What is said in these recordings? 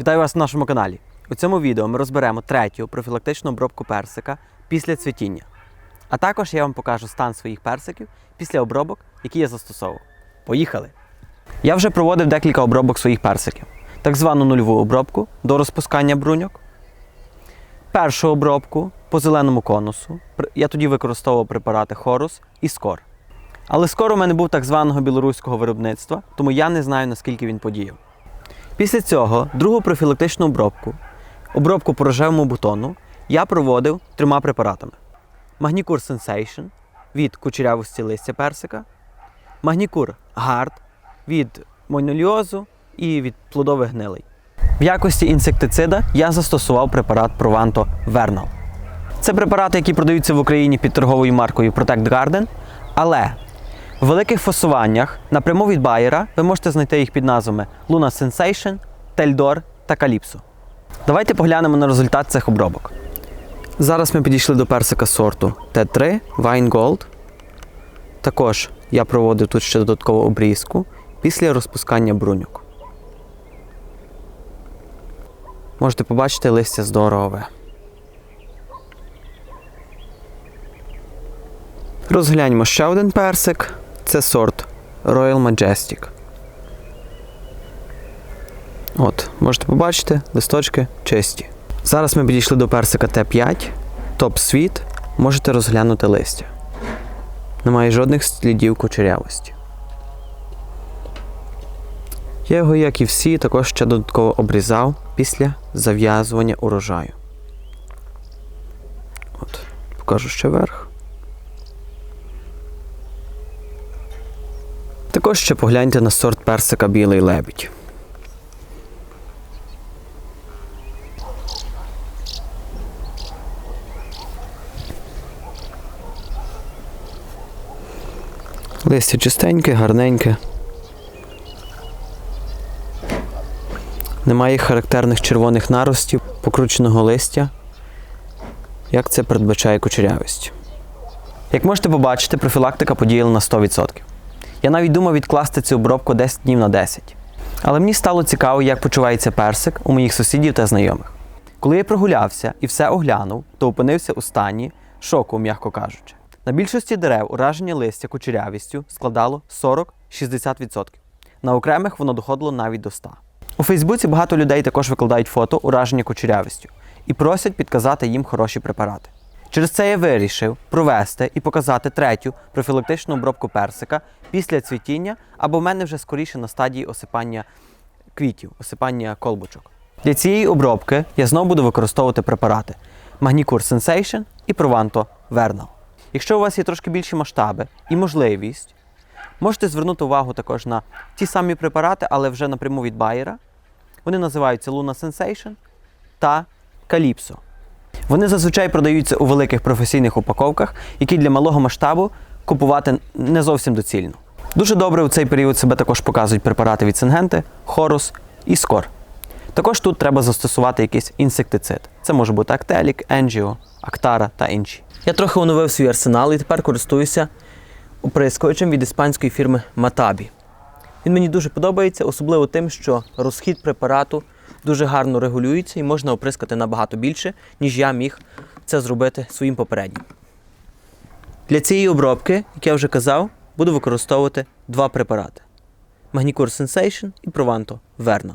Вітаю вас на нашому каналі. У цьому відео ми розберемо третю профілактичну обробку персика після цвітіння. А також я вам покажу стан своїх персиків після обробок, які я застосовував. Поїхали! Я вже проводив декілька обробок своїх персиків. Так звану нульову обробку до розпускання бруньок. Першу обробку по зеленому конусу. Я тоді використовував препарати Хорус і Скор. Але скоро у мене був так званого білоруського виробництва, тому я не знаю, наскільки він подіяв. Після цього другу профілактичну обробку, обробку по рожевому бутону, я проводив трьома препаратами: Магнікур Sensation від кучерявості листя персика, Магнікур Гард від моноліозу і від плодових гнилей. В якості інсектицида я застосував препарат Provanto Vernal. Це препарати, які продаються в Україні під торговою маркою Protect Garden, але в великих фасуваннях напряму від Байера ви можете знайти їх під назвами Luna Sensation, Теldor та Calypso. Давайте поглянемо на результат цих обробок. Зараз ми підійшли до персика сорту Т3 Wine Gold. Також я проводив тут ще додаткову обрізку після розпускання бруньок. Можете побачити листя здорове. Розгляньмо ще один персик. Це сорт Royal Majestic. От, можете побачити, листочки чисті. Зараз ми підійшли до персика Т5, топ світ. Можете розглянути листя. Немає жодних слідів кучерявості. Я його, як і всі, також ще додатково обрізав після зав'язування урожаю. От, покажу ще верх. Також ще погляньте на сорт персика білий лебідь. Листя чистеньке, гарненьке. Немає характерних червоних наростів, покрученого листя, як це передбачає кучерявість. Як можете побачити, профілактика подіяла на 100%. Я навіть думав відкласти цю обробку 10 днів на 10. Але мені стало цікаво, як почувається персик у моїх сусідів та знайомих. Коли я прогулявся і все оглянув, то опинився у стані шоку, м'яко кажучи. На більшості дерев ураження листя кучерявістю складало 40-60%. На окремих воно доходило навіть до 100%. У Фейсбуці багато людей також викладають фото ураження кучерявістю і просять підказати їм хороші препарати. Через це я вирішив провести і показати третю профілактичну обробку персика після цвітіння, або в мене вже скоріше на стадії осипання квітів, осипання колбочок. Для цієї обробки я знову буду використовувати препарати Magnicure Sensation і Provanto Vernal. Якщо у вас є трошки більші масштаби і можливість, можете звернути увагу також на ті самі препарати, але вже напряму від Байера. Вони називаються Luna Sensation та Calypso. Вони зазвичай продаються у великих професійних упаковках, які для малого масштабу купувати не зовсім доцільно. Дуже добре у цей період себе також показують препарати від Сингенти, Хорус і Скор. Також тут треба застосувати якийсь інсектицид. Це може бути Актелік, Енджіо, Актара та інші. Я трохи оновив свій арсенал і тепер користуюся оприскувачем від іспанської фірми Матабі. Він мені дуже подобається, особливо тим, що розхід препарату дуже гарно регулюється і можна оприскати набагато більше, ніж я міг це зробити своїм попереднім. Для цієї обробки, як я вже казав, буду використовувати два препарати: Magnicure Sensation і Provanto Vernal.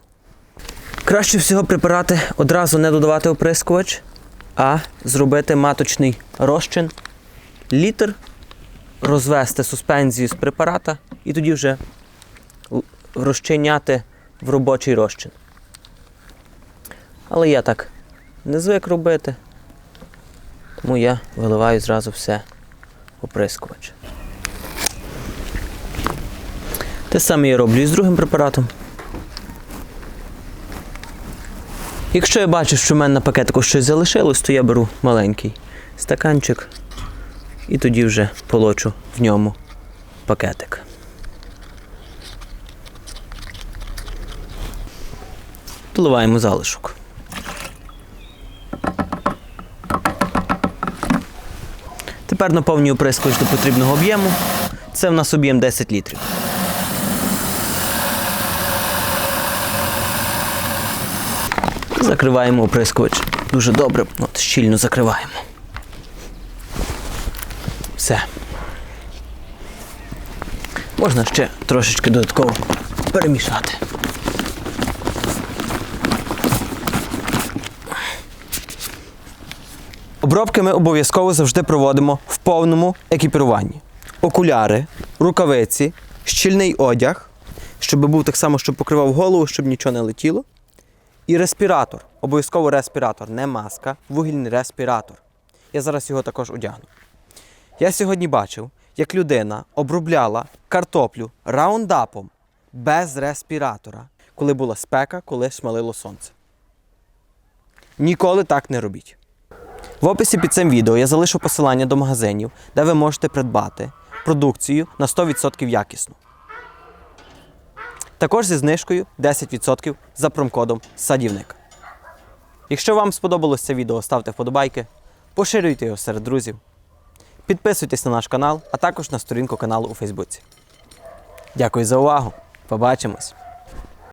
Краще всього препарати одразу не додавати оприскувач, а зробити маточний розчин, літр, розвести суспензію з препарата і тоді вже розчиняти в робочий розчин. Але я так не звик робити, тому я виливаю зразу все оприскувач. Те саме я роблю і з другим препаратом. Якщо я бачу, що в мене на пакетику щось залишилось, то я беру маленький стаканчик і тоді вже полочу в ньому пакетик. Доливаємо залишок. Тепер наповнюю прискоч до потрібного об'єму. Це в нас об'єм 10 літрів. Закриваємо оприскувач. Дуже добре. От, щільно закриваємо. Все. Можна ще трошечки додатково перемішати. Обробки ми обов'язково завжди проводимо в повному екіпіруванні. Окуляри, рукавиці, щільний одяг, щоб був так само, щоб покривав голову, щоб нічого не летіло. І респіратор. Обов'язково респіратор, не маска, вугільний респіратор. Я зараз його також одягну. Я сьогодні бачив, як людина обробляла картоплю раундапом без респіратора, коли була спека, коли шмалило сонце. Ніколи так не робіть. В описі під цим відео я залишу посилання до магазинів, де ви можете придбати продукцію на 100% якісну. Також зі знижкою 10% за промкодом Садівник. Якщо вам сподобалось це відео, ставте вподобайки, поширюйте його серед друзів, підписуйтесь на наш канал, а також на сторінку каналу у Фейсбуці. Дякую за увагу! Побачимось!